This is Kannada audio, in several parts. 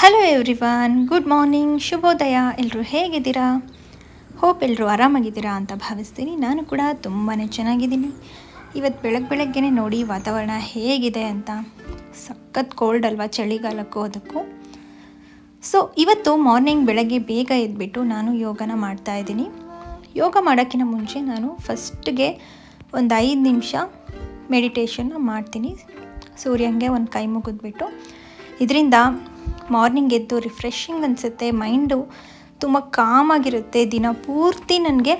ಹಲೋ ಎವ್ರಿವನ್ ಗುಡ್ ಮಾರ್ನಿಂಗ್ ಶುಭೋದಯ. ಎಲ್ಲರೂ ಹೇಗಿದ್ದೀರಾ? ಹೋಪ್ ಎಲ್ಲರೂ ಆರಾಮಾಗಿದ್ದೀರಾ ಅಂತ ಭಾವಿಸ್ತೀನಿ. ನಾನು ಕೂಡ ತುಂಬಾ ಚೆನ್ನಾಗಿದ್ದೀನಿ. ಇವತ್ತು ಬೆಳಗ್ಗೆ ಬೆಳಗ್ಗೆನೇ ನೋಡಿ ವಾತಾವರಣ ಹೇಗಿದೆ ಅಂತ. ಸಖತ್ ಕೋಲ್ಡ್ ಅಲ್ವಾ ಚಳಿಗಾಲಕ್ಕೂ ಅದಕ್ಕೂ. ಸೊ ಇವತ್ತು ಮಾರ್ನಿಂಗ್ ಬೆಳಗ್ಗೆ ಬೇಗ ಎದ್ಬಿಟ್ಟು ನಾನು ಯೋಗನ ಮಾಡ್ತಾ ಇದ್ದೀನಿ. ಯೋಗ ಮಾಡೋಕ್ಕಿಂತ ಮುಂಚೆ ನಾನು ಫಸ್ಟ್ಗೆ ಒಂದು ಐದು ನಿಮಿಷ ಮೆಡಿಟೇಷನ್ನ ಮಾಡ್ತೀನಿ. ಸೂರ್ಯಂಗೆ ಒಂದು ಕೈ ಮುಗಿದ್ಬಿಟ್ಟು. ಇದರಿಂದ ಮಾರ್ನಿಂಗ್ ಎದ್ದು ರಿಫ್ರೆಶಿಂಗ್ ಅನಿಸುತ್ತೆ, ಮೈಂಡು ತುಂಬ ಕಾಮಾಗಿರುತ್ತೆ ದಿನ ಪೂರ್ತಿ ನನಗೆ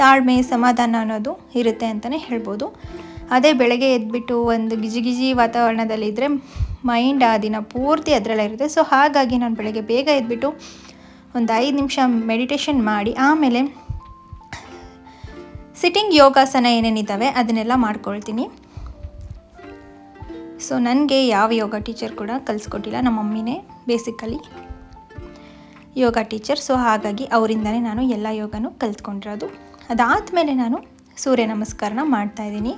ತಾಳ್ಮೆ, ಸಮಾಧಾನ ಅನ್ನೋದು ಇರುತ್ತೆ ಅಂತಲೇ ಹೇಳ್ಬೋದು. ಅದೇ ಬೆಳಗ್ಗೆ ಎದ್ಬಿಟ್ಟು ಒಂದು ಗಿಜಿ ಗಿಜಿ ವಾತಾವರಣದಲ್ಲಿದ್ದರೆ ಮೈಂಡ್ ಆ ದಿನ ಪೂರ್ತಿ ಅದರಲ್ಲೇ ಇರುತ್ತೆ. ಸೊ ಹಾಗಾಗಿ ನಾನು ಬೆಳಗ್ಗೆ ಬೇಗ ಎದ್ಬಿಟ್ಟು ಒಂದು ಐದು ನಿಮಿಷ ಮೆಡಿಟೇಷನ್ ಮಾಡಿ, ಆಮೇಲೆ ಸಿಟ್ಟಿಂಗ್ ಯೋಗಾಸನ ಏನೇನಿದ್ದಾವೆ ಅದನ್ನೆಲ್ಲ ಮಾಡ್ಕೊಳ್ತೀನಿ. ಸೊ ನನಗೆ ಯಾವ ಯೋಗ ಟೀಚರ್ ಕೂಡ ಕಲಿಸ್ಕೊಟ್ಟಿಲ್ಲ, ನಮ್ಮ ಮಮ್ಮಿನೇ ಬೇಸಿಕಲಿ ಯೋಗ ಟೀಚರ್ ಸೊ ಹಾಗಾಗಿ ಅವರಿಂದನೇ ನಾನು ಎಲ್ಲ ಯೋಗನೂ ಕಲ್ತ್ಕೊಂಡಿರೋದು. ಅದಾದಮೇಲೆ ನಾನು ಸೂರ್ಯ ನಮಸ್ಕಾರನ ಮಾಡ್ತಾಯಿದ್ದೀನಿ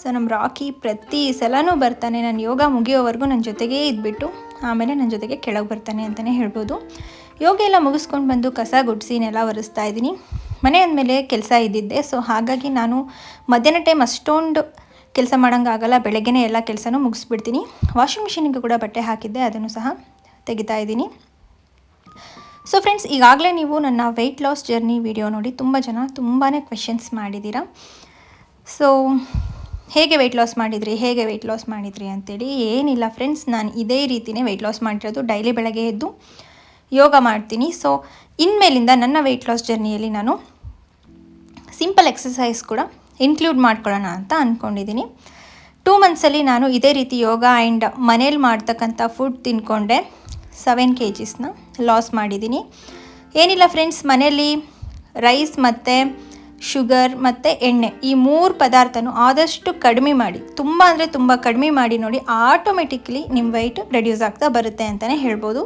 ಸೊ ನಮ್ಮ ರಾಕಿ ಪ್ರತಿ ಸಲನೂ ಬರ್ತಾನೆ ನಾನು ಯೋಗ ಮುಗಿಯೋವರೆಗೂ ನನ್ನ ಜೊತೆಗೇ ಇದ್ಬಿಟ್ಟು ಆಮೇಲೆ ನನ್ನ ಜೊತೆಗೆ ಕೆಳಗೆ ಬರ್ತಾನೆ ಅಂತಲೇ ಹೇಳ್ಬೋದು. ಯೋಗ ಎಲ್ಲ ಮುಗಿಸ್ಕೊಂಡು ಬಂದು ಕಸ ಗುಡಿಸಿ, ನೆಲ ಒರೆಸ್ತಾ ಇದ್ದೀನಿ. ಮನೆ ಅಂದಮೇಲೆ ಕೆಲಸ ಇದ್ದಿದ್ದೆ. ಸೊ ಹಾಗಾಗಿ ನಾನು ಮಧ್ಯಾಹ್ನ ಟೈಮ್ ಅಷ್ಟೊಂದು ಕೆಲಸ ಮಾಡೋಂಗಾಗಲ್ಲ, ಬೆಳಗ್ಗೆನೇ ಎಲ್ಲ ಕೆಲಸನೂ ಮುಗಿಸ್ಬಿಡ್ತೀನಿ. ವಾಷಿಂಗ್ ಮಿಷಿನಿಗೆ ಕೂಡ ಬಟ್ಟೆ ಹಾಕಿದ್ದೆ, ಅದನ್ನು ಸಹ ತೆಗಿತಾ ಇದ್ದೀನಿ. ಸೊ ಫ್ರೆಂಡ್ಸ್ ಈಗಾಗಲೇ ನೀವು ನನ್ನ ವೆಯ್ಟ್ ಲಾಸ್ ಜರ್ನಿ ವಿಡಿಯೋ ನೋಡಿ ತುಂಬ ಜನ ತುಂಬಾ ಕ್ವೆಶನ್ಸ್ ಮಾಡಿದ್ದೀರಾ. ಸೊ ಹೇಗೆ ವೆಯ್ಟ್ ಲಾಸ್ ಮಾಡಿದ್ರಿ, ಹೇಗೆ ವೆಯ್ಟ್ ಲಾಸ್ ಮಾಡಿದ್ರಿ ಅಂತೇಳಿ ಏನಿಲ್ಲ ಫ್ರೆಂಡ್ಸ್ ನಾನು ಇದೇ ರೀತಿಯೇ ವೆಯ್ಟ್ ಲಾಸ್ ಮಾಡಿರೋದು. ಡೈಲಿ ಬೆಳಗ್ಗೆ ಎದ್ದು ಯೋಗ ಮಾಡ್ತೀನಿ. ಸೊ ಇನ್ಮೇಲಿಂದ ನನ್ನ ವೆಯ್ಟ್ ಲಾಸ್ ಜರ್ನಿಯಲ್ಲಿ ನಾನು ಸಿಂಪಲ್ ಎಕ್ಸಸೈಸ್ ಕೂಡ ಇನ್ಕ್ಲೂಡ್ ಮಾಡ್ಕೊಳ್ಳೋಣ ಅಂತ ಅಂದ್ಕೊಂಡಿದ್ದೀನಿ ಟೂ ಮಂತ್ಸಲ್ಲಿ ನಾನು ಇದೇ ರೀತಿ ಯೋಗ ಆ್ಯಂಡ್ ಮನೇಲಿ ಮಾಡ್ತಕ್ಕಂಥ ಫುಡ್ ತಿನ್ಕೊಂಡೆ. ಸೆವೆನ್ ಕೆ ಜಿಸ್ನ ಲಾಸ್ ಮಾಡಿದ್ದೀನಿ ಏನಿಲ್ಲ ಫ್ರೆಂಡ್ಸ್ ಮನೇಲಿ ರೈಸ್ ಮತ್ತು ಶುಗರ್ ಮತ್ತು ಎಣ್ಣೆ ಈ ಮೂರು ಪದಾರ್ಥನೂ ಆದಷ್ಟು ಕಡಿಮೆ ಮಾಡಿ, ತುಂಬ ಅಂದರೆ ತುಂಬ ಕಡಿಮೆ ಮಾಡಿ ನೋಡಿ ಆಟೋಮೆಟಿಕ್ಲಿ ನಿಮ್ಮ ವೆಯ್ಟ್ ರೆಡ್ಯೂಸ್ ಆಗ್ತಾ ಬರುತ್ತೆ ಅಂತಲೇ ಹೇಳ್ಬೋದು.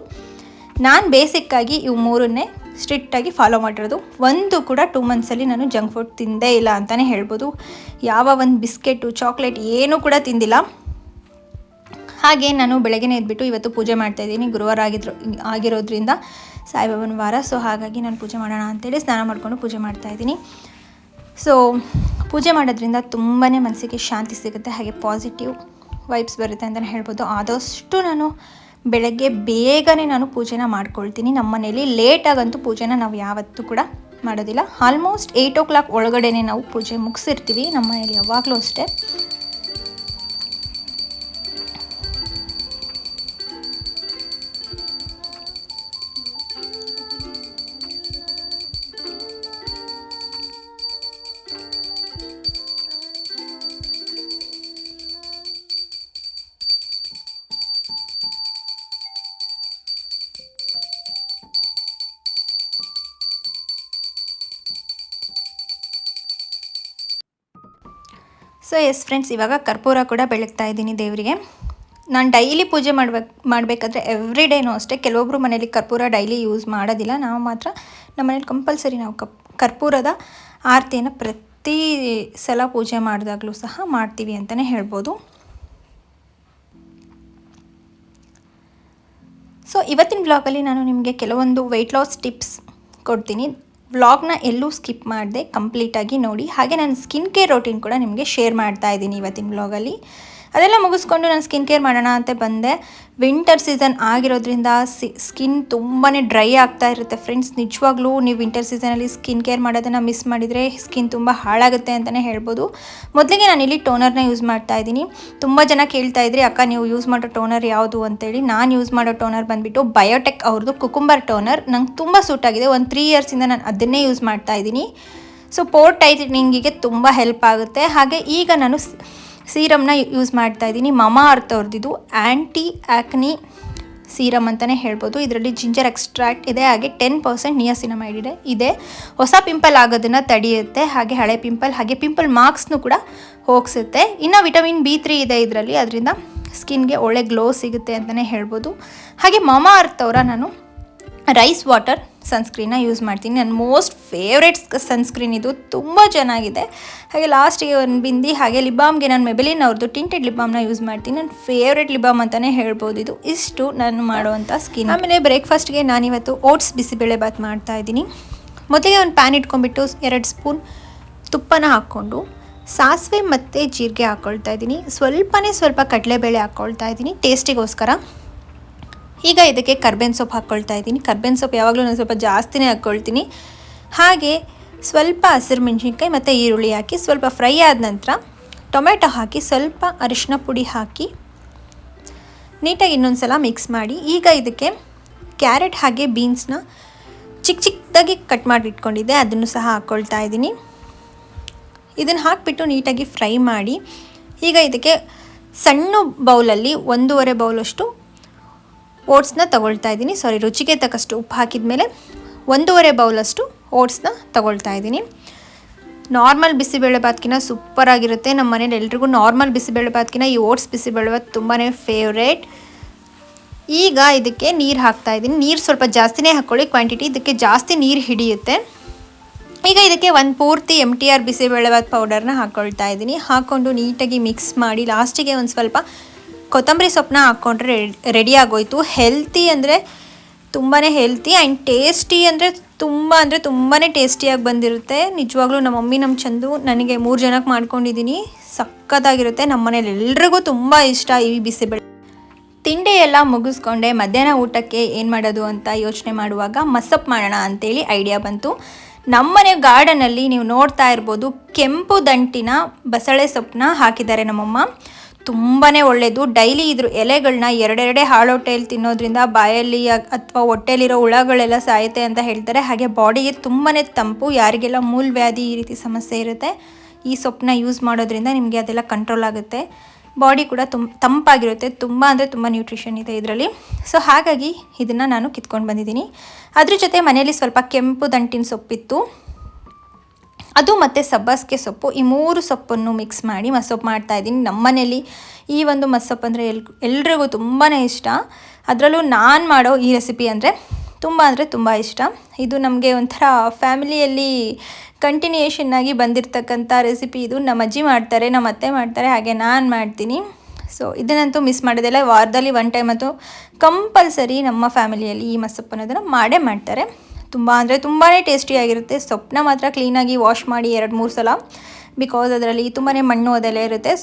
ನಾನು ಬೇಸಿಕ್ಕಾಗಿ ಇವು ಮೂರನ್ನೇ ಸ್ಟ್ರಿಕ್ಟಾಗಿ ಫಾಲೋ ಮಾಡಿರೋದು. ಒಂದು ಕೂಡ ಟೂ ಮಂತ್ಸಲ್ಲಿ ನಾನು ಜಂಕ್ ಫುಡ್ ತಿಂದೇ ಇಲ್ಲ ಅಂತಲೇ ಹೇಳ್ಬೋದು. ಯಾವ ಒಂದು ಬಿಸ್ಕೆಟು, ಚಾಕ್ಲೇಟ್ ಏನೂ ಕೂಡ ತಿಂದಿಲ್ಲ. ಹಾಗೆ ನಾನು ಬೆಳಗ್ಗೆ ಎದ್ಬಿಟ್ಟು ಇವತ್ತು ಪೂಜೆ ಮಾಡ್ತಾಯಿದ್ದೀನಿ ಗುರುವಾರ ಆಗಿದ್ರು, ಆಗಿರೋದ್ರಿಂದ ಸಾಯಿಬಾಬನ ವಾರ. ಸೊ ಹಾಗಾಗಿ ನಾನು ಪೂಜೆ ಮಾಡೋಣ ಅಂತೇಳಿ ಸ್ನಾನ ಮಾಡಿಕೊಂಡು ಪೂಜೆ ಮಾಡ್ತಾಯಿದ್ದೀನಿ ಸೊ ಪೂಜೆ ಮಾಡೋದ್ರಿಂದ ತುಂಬಾ ಮನಸ್ಸಿಗೆ ಶಾಂತಿ ಸಿಗುತ್ತೆ, ಹಾಗೆ ಪಾಸಿಟಿವ್ ವೈಬ್ಸ್ ಬರುತ್ತೆ ಅಂತಲೇ ಹೇಳ್ಬೋದು. ಆದಷ್ಟು ನಾನು ಬೆಳಗ್ಗೆ ಬೇಗನೆ ನಾನು ಪೂಜೆನ ಮಾಡ್ಕೊಳ್ತೀನಿ. ನಮ್ಮ ಮನೇಲಿ ಲೇಟಾಗಂತೂ ಪೂಜೆನ ನಾವು ಯಾವತ್ತೂ ಕೂಡ ಮಾಡೋದಿಲ್ಲ. ಆಲ್ಮೋಸ್ಟ್ ಏಯ್ಟ್ ಓ ಕ್ಲಾಕ್ ಒಳಗಡೆನೆ ನಾವು ಪೂಜೆ ಮುಗಿಸಿರ್ತೀವಿ. ನಮ್ಮ ಮನೇಲಿ ಯಾವಾಗಲೂ ಅಷ್ಟೇ. ಸೊ ಎಸ್ ಫ್ರೆಂಡ್ಸ್ ಇವಾಗ ಕರ್ಪೂರ ಕೂಡ ಬೆಳಗ್ತಾ ಇದ್ದೀನಿ ದೇವರಿಗೆ. ನಾನು ಡೈಲಿ ಪೂಜೆ ಮಾಡ್ಬೇಕು ಮಾಡಬೇಕಾದ್ರೆ ಎವ್ರಿ ಡೇನೂ ಅಷ್ಟೇ ಕೆಲವೊಬ್ಬರು ಮನೇಲಿ ಕರ್ಪೂರ ಡೈಲಿ ಯೂಸ್ ಮಾಡೋದಿಲ್ಲ. ನಾವು ಮಾತ್ರ ನಮ್ಮ ಮನೇಲಿ ಕಂಪಲ್ಸರಿ ನಾವು ಕರ್ಪೂರದ ಆರತಿಯನ್ನು ಪ್ರತಿ ಸಲ ಪೂಜೆ ಮಾಡಿದಾಗಲೂ ಸಹ ಮಾಡ್ತೀವಿ ಅಂತಲೇ ಹೇಳ್ಬೋದು. ಸೊ ಇವತ್ತಿನ ಬ್ಲಾಗಲ್ಲಿ ನಾನು ನಿಮಗೆ ಕೆಲವೊಂದು ವೆಯ್ಟ್ ಲಾಸ್ ಟಿಪ್ಸ್ ಕೊಡ್ತೀನಿ. ವ್ಲಾಗ್ನ ಎಲ್ಲೂ ಸ್ಕಿಪ್ ಮಾಡಿದೆ ಕಂಪ್ಲೀಟಾಗಿ ನೋಡಿ. ಹಾಗೆ ನಾನು ಸ್ಕಿನ್ ಕೇರ್ ರೋಟೀನ್ ಕೂಡ ನಿಮಗೆ ಶೇರ್ ಮಾಡ್ತಾ ಇದ್ದೀನಿ ಇವತ್ತಿನ ವ್ಲಾಗಲ್ಲಿ. ಅದೆಲ್ಲ ಮುಗಿಸ್ಕೊಂಡು ನಾನು ಸ್ಕಿನ್ ಕೇರ್ ಮಾಡೋಣ ಅಂತ ಬಂದೆ. ವಿಂಟರ್ ಸೀಸನ್ ಆಗಿರೋದ್ರಿಂದ ಸ್ಕಿನ್ ತುಂಬಾ ಡ್ರೈ ಆಗ್ತಾ ಇರುತ್ತೆ ಫ್ರೆಂಡ್ಸ್ ನಿಜವಾಗ್ಲೂ ನೀವು ವಿಂಟರ್ ಸೀಸನಲ್ಲಿ ಸ್ಕಿನ್ ಕೇರ್ ಮಾಡೋದನ್ನು ಮಿಸ್ ಮಾಡಿದರೆ ಸ್ಕಿನ್ ತುಂಬ ಹಾಳಾಗುತ್ತೆ ಅಂತಲೇ ಹೇಳ್ಬೋದು. ಮೊದಲಿಗೆ ನಾನು ಇಲ್ಲಿ ಟೋನರ್ನ ಯೂಸ್ ಮಾಡ್ತಾ ಇದ್ದೀನಿ. ತುಂಬ ಜನ ಕೇಳ್ತಾ ಇದ್ರಿ, ಅಕ್ಕ, ನೀವು ಯೂಸ್ ಮಾಡೋ ಟೋನರ್ ಯಾವುದು? ಅಂತೇಳಿ ನಾನು ಯೂಸ್ ಮಾಡೋ ಟೋನರ್ ಬಂದುಬಿಟ್ಟು ಬಯೋಟೆಕ್ ಅವ್ರದ್ದು ಕುಕುಂಬರ್ ಟೋನರ್ ನಂಗೆ ತುಂಬ ಸೂಟ್ ಆಗಿದೆ. ಒಂದು ತ್ರೀ ಇಯರ್ಸಿಂದ ನಾನು ಅದನ್ನೇ ಯೂಸ್ ಮಾಡ್ತಾ ಇದ್ದೀನಿ. ಸೊ ಪೋರ್ ಟೈಟ್ನಿಂಗಿಗೆ ತುಂಬ ಹೆಲ್ಪ್ ಆಗುತ್ತೆ. ಹಾಗೆ ಈಗ ನಾನು ಸೀರಮ್ನ ಯೂಸ್ ಮಾಡ್ತಾ ಇದ್ದೀನಿ. ಮಮಾ ಅರ್ಥ ಅವ್ರದ್ದು ಆ್ಯಂಟಿ ಆ್ಯಕ್ನಿ ಸೀರಮ್ ಅಂತಲೇ ಹೇಳ್ಬೋದು. ಇದರಲ್ಲಿ ಜಿಂಜರ್ ಎಕ್ಸ್ಟ್ರಾಕ್ಟ್ ಇದೆ. ಹಾಗೆ ಟೆನ್ ಪರ್ಸೆಂಟ್ ನಿಯಾಸಿನಮೈಡ್ ಇದೆ. ಇದೆ. ಹೊಸ ಪಿಂಪಲ್ ಆಗೋದನ್ನು ತಡೆಯುತ್ತೆ. ಹಾಗೆ ಹಳೆ ಪಿಂಪಲ್, ಹಾಗೆ ಪಿಂಪಲ್ ಮಾರ್ಕ್ಸ್ನು ಕೂಡ ಹೋಗ್ಸುತ್ತೆ. ಇನ್ನು ವಿಟಮಿನ್ ಬಿ ತ್ರೀ ಇದೆ ಇದರಲ್ಲಿ. ಅದರಿಂದ ಸ್ಕಿನ್ಗೆ ಒಳ್ಳೆ ಗ್ಲೋ ಸಿಗುತ್ತೆ ಅಂತಲೇ ಹೇಳ್ಬೋದು. ಹಾಗೆ ಮಮಾ ಅರ್ಥವ್ರ ನಾನು. ರೈಸ್ ವಾಟರ್ ಸನ್ಸ್ಕ್ರೀನ್ನ ಯೂಸ್ ಮಾಡ್ತೀನಿ. ನನ್ನ ಮೋಸ್ಟ್ ಫೇವ್ರೆಟ್ ಸನ್ಸ್ಕ್ರೀನ್ ಇದು. ತುಂಬ ಚೆನ್ನಾಗಿದೆ. ಹಾಗೆ ಲಾಸ್ಟಿಗೆ ಒಂದು ಬಿಂದಿ, ಹಾಗೆ ಲಿಬಾಮ್ಗೆ ನಾನು ಮೆಬೆಲಿನ್ ಅವ್ರದ್ದು ಟಿಂಟೆಡ್ ಲಿಬಾಮ್ನ ಯೂಸ್ ಮಾಡ್ತೀನಿ. ನನ್ನ ಫೇವ್ರೇಟ್ ಲಿಬಾಮ್ ಅಂತಲೇ ಹೇಳ್ಬೋದು ಇದು. ಇಷ್ಟು ನಾನು ಮಾಡುವಂಥ ಸ್ಕಿನ್ ಆಮೇಲೆ ಬ್ರೇಕ್ಫಾಸ್ಟ್ಗೆ ನಾನಿವತ್ತು ಓಟ್ಸ್ ಬಿಸಿಬೇಳೆ ಬಾತ್ ಮಾಡ್ತಾ ಇದ್ದೀನಿ. ಮೊದಲಿಗೆ ಒಂದು ಪ್ಯಾನ್ ಇಟ್ಕೊಂಡ್ಬಿಟ್ಟು ಎರಡು ಸ್ಪೂನ್ ತುಪ್ಪನ ಹಾಕ್ಕೊಂಡು ಸಾಸಿವೆ ಮತ್ತು ಜೀರಿಗೆ ಹಾಕ್ಕೊಳ್ತಾ ಇದ್ದೀನಿ. ಸ್ವಲ್ಪನೇ ಸ್ವಲ್ಪ ಕಡಲೆಬೇಳೆ ಹಾಕ್ಕೊಳ್ತಾ ಇದ್ದೀನಿ. ಟೇಸ್ಟಿಗೋಸ್ಕರ ಈಗ ಇದಕ್ಕೆ ಕರ್ಬೇನ್ ಸೊಪ್ಪು ಹಾಕ್ಕೊಳ್ತಾ ಇದ್ದೀನಿ. ಕರ್ಬೇನ್ ಸೊಪ್ಪು ಯಾವಾಗಲೂ ನಾನು ಸ್ವಲ್ಪ ಜಾಸ್ತಿನೇ ಹಾಕ್ಕೊಳ್ತೀನಿ. ಹಾಗೆ ಸ್ವಲ್ಪ ಹಸಿರು ಮೆಣಸಿನ್ಕಾಯಿ ಮತ್ತು ಈರುಳ್ಳಿ ಹಾಕಿ ಸ್ವಲ್ಪ ಫ್ರೈ ಆದ ನಂತರ ಟೊಮೆಟೊ ಹಾಕಿ ಸ್ವಲ್ಪ ಅರಿಶಿನ ಪುಡಿ ಹಾಕಿ ನೀಟಾಗಿ ಇನ್ನೊಂದು ಸಲ ಮಿಕ್ಸ್ ಮಾಡಿ. ಈಗ ಇದಕ್ಕೆ ಕ್ಯಾರೆಟ್ ಹಾಗೆ ಬೀನ್ಸ್ನ ಚಿಕ್ಕ ಚಿಕ್ಕದಾಗಿ ಕಟ್ ಮಾಡಿ ಇಟ್ಕೊಂಡಿದ್ದೆ. ಅದನ್ನು ಸಹ ಹಾಕ್ಕೊಳ್ತಾ ಇದ್ದೀನಿ. ಇದನ್ನು ಹಾಕಿಬಿಟ್ಟು ನೀಟಾಗಿ ಫ್ರೈ ಮಾಡಿ. ಈಗ ಇದಕ್ಕೆ ಸಣ್ಣ ಬೌಲಲ್ಲಿ ಒಂದೂವರೆ ಬೌಲಷ್ಟು ಓಟ್ಸ್ನ ತಗೊಳ್ತಾ ಇದ್ದೀನಿ. ಸಾರಿ ರುಚಿಗೆ ತಕ್ಕಷ್ಟು ಉಪ್ಪು ಹಾಕಿದ ಮೇಲೆ ಒಂದೂವರೆ ಬೌಲಷ್ಟು ಓಟ್ಸ್ನ ತಗೊಳ್ತಾ ಇದ್ದೀನಿ. ನಾರ್ಮಲ್ ಬಿಸಿಬೇಳೆ ಬಾತ್ಕಿನ ಸೂಪರಾಗಿರುತ್ತೆ ನಮ್ಮ ಮನೇಲಿ ಎಲ್ರಿಗೂ ನಾರ್ಮಲ್ ಬಿಸಿಬೇಳೆ ಈ ಓಟ್ಸ್ ಬಿಸಿಬೇಳೆ ಬಾತ್ ತುಂಬಾ ಫೇವ್ರೇಟ್ ಈಗ ಇದಕ್ಕೆ ನೀರು ಹಾಕ್ತಾ ಇದ್ದೀನಿ. ನೀರು ಸ್ವಲ್ಪ ಜಾಸ್ತಿನೇ ಹಾಕ್ಕೊಳ್ಳಿ ಕ್ವಾಂಟಿಟಿ ಇದಕ್ಕೆ ಜಾಸ್ತಿ ನೀರು ಹಿಡಿಯುತ್ತೆ. ಈಗ ಇದಕ್ಕೆ ಒಂದು ಪೂರ್ತಿ ಎಂ ಟಿ ಆರ್ ಬಿಸಿಬೇಳೆಬಾತ್ ಪೌಡರ್ನ ಹಾಕ್ಕೊಳ್ತಾ ಇದ್ದೀನಿ. ಹಾಕ್ಕೊಂಡು ನೀಟಾಗಿ ಮಿಕ್ಸ್ ಮಾಡಿ ಲಾಸ್ಟಿಗೆ ಒಂದು ಸ್ವಲ್ಪ ಕೊತ್ತಂಬರಿ ಸೊಪ್ಪನ್ನ ಹಾಕ್ಕೊಂಡ್ರೆ ರೆಡಿ ಆಗೋಯ್ತು. ಹೆಲ್ತಿ ಅಂದರೆ ತುಂಬಾ ಹೆಲ್ತಿ ಆ್ಯಂಡ್ ಟೇಸ್ಟಿ ಅಂದರೆ ತುಂಬ ಅಂದರೆ ತುಂಬಾ ಟೇಸ್ಟಿಯಾಗಿ ಬಂದಿರುತ್ತೆ. ನಿಜವಾಗ್ಲೂ ನಮ್ಮ ಮಮ್ಮಿ, ನಮ್ಮ ಚಂದು ನನಗೆ ಮೂರು ಜನಕ್ಕೆ ಮಾಡ್ಕೊಂಡಿದ್ದೀನಿ ಸಕ್ಕತ್ತಾಗಿರುತ್ತೆ ನಮ್ಮ ಮನೇಲಿ ಎಲ್ರಿಗೂ ತುಂಬ ಇಷ್ಟ ಈ ಬಿಸಿಬೇಳೆ. ತಿಂಡಿ ಎಲ್ಲ ಮುಗಿಸ್ಕೊಂಡೆ. ಮಧ್ಯಾಹ್ನ ಊಟಕ್ಕೆ ಏನು ಮಾಡೋದು ಅಂತ ಯೋಚನೆ ಮಾಡುವಾಗ ಮಸಪ್ ಮಾಡೋಣ ಅಂತೇಳಿ ಐಡಿಯಾ ಬಂತು. ನಮ್ಮನೆ ಗಾರ್ಡನಲ್ಲಿ ನೀವು ನೋಡ್ತಾ ಇರ್ಬೋದು ಕೆಂಪು ದಂಟಿನ ಬಸಳೆ ಸೊಪ್ಪನ್ನ ಹಾಕಿದ್ದಾರೆ ನಮ್ಮಮ್ಮ. ತುಂಬಾ ಒಳ್ಳೆಯದು ಡೈಲಿ ಇದ್ರ ಎಲೆಗಳನ್ನ ಎರಡೆರಡೆ ಹಾಳೊಟ್ಟೆಯಲ್ಲಿ ತಿನ್ನೋದ್ರಿಂದ ಬಾಯಲ್ಲಿ ಅಥವಾ ಹೊಟ್ಟೆಲಿರೋ ಹುಳಗಳೆಲ್ಲ ಸಾಯುತ್ತೆ ಅಂತ ಹೇಳ್ತಾರೆ. ಹಾಗೆ ಬಾಡಿಗೆ ತುಂಬಾ ತಂಪು. ಯಾರಿಗೆಲ್ಲ ಮೂಲವ್ಯಾಧಿ ಈ ರೀತಿ ಸಮಸ್ಯೆ ಇರುತ್ತೆ, ಈ ಸೊಪ್ಪನ್ನ ಯೂಸ್ ಮಾಡೋದ್ರಿಂದ ನಿಮಗೆ ಅದೆಲ್ಲ ಕಂಟ್ರೋಲ್ ಆಗುತ್ತೆ. ಬಾಡಿ ಕೂಡ ತುಂಬ ತಂಪಾಗಿರುತ್ತೆ. ತುಂಬ ಅಂದರೆ ತುಂಬ ನ್ಯೂಟ್ರಿಷನ್ ಇದೆ ಇದರಲ್ಲಿ. ಸೊ ಹಾಗಾಗಿ ಇದನ್ನು ನಾನು ಕಿತ್ಕೊಂಡು ಬಂದಿದ್ದೀನಿ. ಅದ್ರ ಜೊತೆ ಮನೆಯಲ್ಲಿ ಸ್ವಲ್ಪ ಕೆಂಪು ದಂಟಿನ ಸೊಪ್ಪಿತ್ತು. ಅದು ಮತ್ತು ಸಬ್ಬಾಸ್ಗೆ ಸೊಪ್ಪು. ಈ ಮೂರು ಸೊಪ್ಪನ್ನು ಮಿಕ್ಸ್ ಮಾಡಿ ಮಸೊಪ್ಪು ಮಾಡ್ತಾಯಿದ್ದೀನಿ ನಮ್ಮ ಮನೇಲಿ ಈ ಒಂದು ಮಸೊಪ್ಪು ಅಂದರೆ ಎಲ್, ಎಲ್ರಿಗೂ ತುಂಬಾ ಇಷ್ಟ. ಅದರಲ್ಲೂ ನಾನು ಮಾಡೋ ಈ ರೆಸಿಪಿ ಅಂದರೆ ತುಂಬ ಅಂದರೆ ತುಂಬ ಇಷ್ಟ. ಇದು ನಮಗೆ ಒಂಥರ ಫ್ಯಾಮಿಲಿಯಲ್ಲಿ ಕಂಟಿನ್ಯೂಯೇಷನ್ ಆಗಿ ಬಂದಿರತಕ್ಕಂಥ ರೆಸಿಪಿ ಇದು. ನಮ್ಮ ಅಜ್ಜಿ ಮಾಡ್ತಾರೆ, ನಮ್ಮ ಅತ್ತೆ ಮಾಡ್ತಾರೆ, ಹಾಗೆ ನಾನು ಮಾಡ್ತೀನಿ. ಸೊ ಇದನ್ನಂತೂ ಮಿಸ್ ಮಾಡೋದಿಲ್ಲ. ವಾರದಲ್ಲಿ ಒನ್ ಟೈಮ್ ಅಂತೂ ಕಂಪಲ್ಸರಿ ನಮ್ಮ ಫ್ಯಾಮಿಲಿಯಲ್ಲಿ ಈ ಮಸೊಪ್ಪು ಅನ್ನೋದನ್ನು ಮಾಡೇ ಮಾಡ್ತಾರೆ. ತುಂಬ ಅಂದರೆ ತುಂಬಾ ಟೇಸ್ಟಿಯಾಗಿರುತ್ತೆ ಸೊಪ್ಪನ್ನ ಮಾತ್ರ ಕ್ಲೀನಾಗಿ ವಾಶ್ ಮಾಡಿ ಎರಡು ಮೂರು ಸಲ. ಬಿಕಾಸ್ ಅದರಲ್ಲಿ ತುಂಬಾ ಮಣ್ಣು ಅದೆಲ್ಲ ಇರುತ್ತೆ.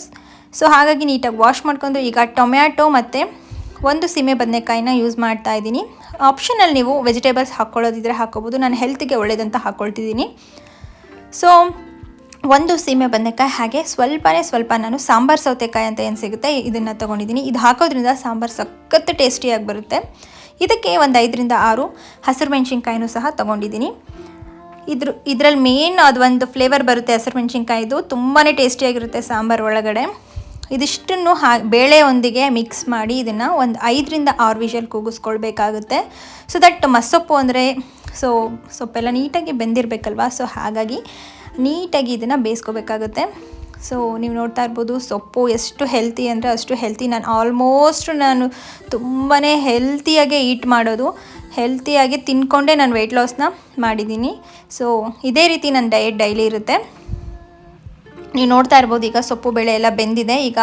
ಸೊ ಹಾಗಾಗಿ ನೀಟಾಗಿ ವಾಶ್ ಮಾಡ್ಕೊಂಡು ಈಗ ಟೊಮ್ಯಾಟೊ ಮತ್ತು ಒಂದು ಸೀಮೆ ಬದನೆಕಾಯಿನ ಯೂಸ್ ಮಾಡ್ತಾ ಇದ್ದೀನಿ. ಆಪ್ಷನಲ್ಲಿ ನೀವು ವೆಜಿಟೇಬಲ್ಸ್ ಹಾಕ್ಕೊಳ್ಳೋದಿದ್ರೆ ಹಾಕ್ಕೋಬೋದು ನಾನು ಹೆಲ್ತ್ಗೆ ಒಳ್ಳೆಯದಂತ ಹಾಕ್ಕೊಳ್ತಿದ್ದೀನಿ ಸೊ ಒಂದು ಸೀಮೆ ಬದನೆಕಾಯಿ ಹಾಗೆ ಸ್ವಲ್ಪನೇ ಸ್ವಲ್ಪ ನಾನು ಸಾಂಬಾರು ಸೌತೆಕಾಯಿ ಅಂತ ಏನು ಸಿಗುತ್ತೆ ಇದನ್ನು ತೊಗೊಂಡಿದ್ದೀನಿ. ಇದು ಹಾಕೋದ್ರಿಂದ ಸಾಂಬಾರು ಸಖತ್ತು ಟೇಸ್ಟಿಯಾಗಿ ಬರುತ್ತೆ. ಇದಕ್ಕೆ ಒಂದು ಐದರಿಂದ ಆರು ಹಸಿರು ಮೆಣಸಿನ್ಕಾಯಿನೂ ಸಹ ತೊಗೊಂಡಿದ್ದೀನಿ. ಇದ್ರ ಇದರಲ್ಲಿ ಮೇನ್ ಅದು ಒಂದು ಫ್ಲೇವರ್ ಬರುತ್ತೆ ಹಸಿರು ಮೆಣಸಿನ್ಕಾಯಿದು. ತುಂಬಾ ಟೇಸ್ಟಿಯಾಗಿರುತ್ತೆ ಸಾಂಬಾರು ಒಳಗಡೆ. ಇದಿಷ್ಟನ್ನು ಹಾ ಬೇಳೆಯೊಂದಿಗೆ ಮಿಕ್ಸ್ ಮಾಡಿ ಇದನ್ನು ಒಂದು ಐದರಿಂದ ಆರು ವಿಷಲ್ ಕೂಗಿಸ್ಕೊಳ್ಬೇಕಾಗುತ್ತೆ. ಸೊ ದಟ್ ಮಸೊಪ್ಪು ಅಂದರೆ ಸೊ ಸೊಪ್ಪೆಲ್ಲ ನೀಟಾಗಿ ಬೆಂದಿರಬೇಕಲ್ವಾ? ಸೊ ಹಾಗಾಗಿ ನೀಟಾಗಿ ಇದನ್ನು ಬೇಯಿಸ್ಕೋಬೇಕಾಗುತ್ತೆ. ಸೊ ನೀವು ನೋಡ್ತಾ ಇರ್ಬೋದು, ಸೊಪ್ಪು ಎಷ್ಟು ಹೆಲ್ತಿ ಅಂದರೆ ಅಷ್ಟು ಹೆಲ್ತಿ ನಾನು ಆಲ್ಮೋಸ್ಟ್ ನಾನು ತುಂಬಾ ಹೆಲ್ತಿಯಾಗೆ ಈಟ್ ಮಾಡೋದು. ಹೆಲ್ತಿಯಾಗಿ ತಿನ್ಕೊಂಡೇ ನಾನು ವೆಯ್ಟ್ ಲಾಸ್ನ ಮಾಡಿದ್ದೀನಿ ಸೊ ಇದೇ ರೀತಿ ನನ್ನ ಡಯಟ್ ಡೈಲಿ ಇರುತ್ತೆ. ನೀವು ನೋಡ್ತಾ ಇರ್ಬೋದು, ಈಗ ಸೊಪ್ಪು ಬೇಳೆ ಎಲ್ಲ ಬೆಂದಿದೆ. ಈಗ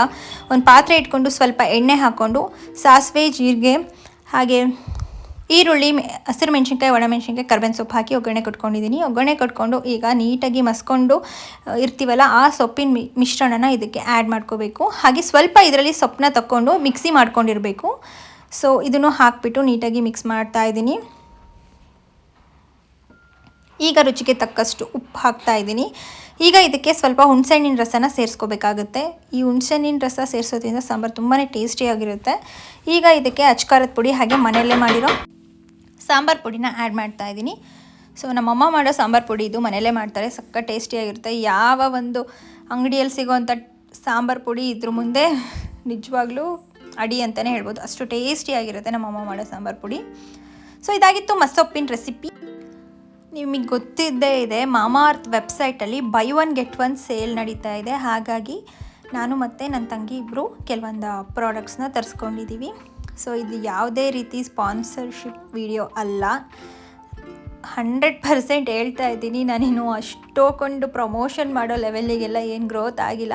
ಒಂದು ಪಾತ್ರೆ ಇಟ್ಕೊಂಡು ಸ್ವಲ್ಪ ಎಣ್ಣೆ ಹಾಕ್ಕೊಂಡು ಸಾಸಿವೆ, ಜೀರಿಗೆ, ಹಾಗೆ ಈರುಳ್ಳಿ ಹಸಿರು ಮೆಣಸಿನ್ಕಾಯಿ ಒಣಮೆಣಸಿನ್ಕಾಯಿ ಕರ್ಬೇವಿನ ಸೊಪ್ಪು ಹಾಕಿ ಒಗ್ಗರಣೆ ಕೊಟ್ಕೊಂಡಿದ್ದೀನಿ. ಒಗ್ಗರಣೆ ಕೊಟ್ಕೊಂಡು ಈಗ ನೀಟಾಗಿ ಮಸ್ಕೊಂಡು ಇರ್ತೀವಲ್ಲ ಆ ಸೊಪ್ಪಿನ ಮಿ, ಮಿಶ್ರಣನ ಇದಕ್ಕೆ ಆ್ಯಡ್ ಮಾಡ್ಕೋಬೇಕು. ಹಾಗೆ ಸ್ವಲ್ಪ ಇದರಲ್ಲಿ ಸೊಪ್ಪನ್ನ ತಕ್ಕೊಂಡು ಮಿಕ್ಸಿ ಮಾಡ್ಕೊಂಡಿರಬೇಕು. ಸೊ ಇದನ್ನು ಹಾಕಿಬಿಟ್ಟು ನೀಟಾಗಿ ಮಿಕ್ಸ್ ಮಾಡ್ತಾ ಇದ್ದೀನಿ. ಈಗ ರುಚಿಗೆ ತಕ್ಕಷ್ಟು ಉಪ್ಪು ಹಾಕ್ತಾ ಇದ್ದೀನಿ. ಈಗ ಇದಕ್ಕೆ ಸ್ವಲ್ಪ ಹುಣಸೆಹಣ್ಣಿನ ರಸನ ಸೇರಿಸ್ಕೋಬೇಕಾಗುತ್ತೆ. ಈ ಹುಣಸೆಹಣ್ಣಿನ ರಸ ಸೇರಿಸೋದ್ರಿಂದ ಸಾಂಬಾರು ತುಂಬಾ ಟೇಸ್ಟಿಯಾಗಿರುತ್ತೆ. ಈಗ ಇದಕ್ಕೆ ಅಚ್ಕಾರದ ಪುಡಿ ಹಾಗೆ ಮನೆಯಲ್ಲೇ ಮಾಡಿರೋ ಸಾಂಬಾರು ಪುಡಿನ ಆ್ಯಡ್ ಮಾಡ್ತಾ ಇದ್ದೀನಿ. ಸೊ ನಮ್ಮಮ್ಮ ಮಾಡೋ ಸಾಂಬಾರು ಪುಡಿ ಇದು ಮನೆಯಲ್ಲೇ ಮಾಡ್ತಾರೆ. ಸಕ್ಕ ಟೇಸ್ಟಿಯಾಗಿರುತ್ತೆ. ಯಾವ ಒಂದು ಅಂಗಡಿಯಲ್ಲಿ ಸಿಗೋವಂಥ ಸಾಂಬಾರು ಪುಡಿ ಇದ್ರ ಮುಂದೆ ನಿಜವಾಗ್ಲೂ ಅಡಿ ಅಂತಲೇ ಹೇಳ್ಬೋದು. ಅಷ್ಟು ಟೇಸ್ಟಿಯಾಗಿರುತ್ತೆ ನಮ್ಮಮ್ಮ ಮಾಡೋ ಸಾಂಬಾರು ಪುಡಿ. ಸೊ ಇದಾಗಿತ್ತು ಮಸೊಪ್ಪಿನ ರೆಸಿಪಿ. ನಿಮಗೆ ಗೊತ್ತಿದ್ದೇ ಇದೆ ಮಾಮಾರ್ತ್ ವೆಬ್ಸೈಟಲ್ಲಿ buy one get one sale ನಡೀತಾ ಇದೆ. ಹಾಗಾಗಿ ನಾನು ಮತ್ತು ನನ್ನ ತಂಗಿ ಇಬ್ಬರು ಕೆಲವೊಂದು ಪ್ರಾಡಕ್ಟ್ಸ್ನ ತರಿಸ್ಕೊಂಡಿದ್ದೀವಿ. ಸೊ ಇದು ಯಾವುದೇ ರೀತಿ ಸ್ಪಾನ್ಸರ್ಶಿಪ್ ವಿಡಿಯೋ ಅಲ್ಲ. ಹಂಡ್ರೆಡ್ ಪರ್ಸೆಂಟ್ ಹೇಳ್ತಾ ಇದ್ದೀನಿ. ನಾನಿನ್ನು ಕೊಂಡು ಪ್ರಮೋಷನ್ ಮಾಡೋ ಲೆವೆಲ್ಲಿಗೆಲ್ಲ ಏನು ಗ್ರೋತ್ ಆಗಿಲ್ಲ.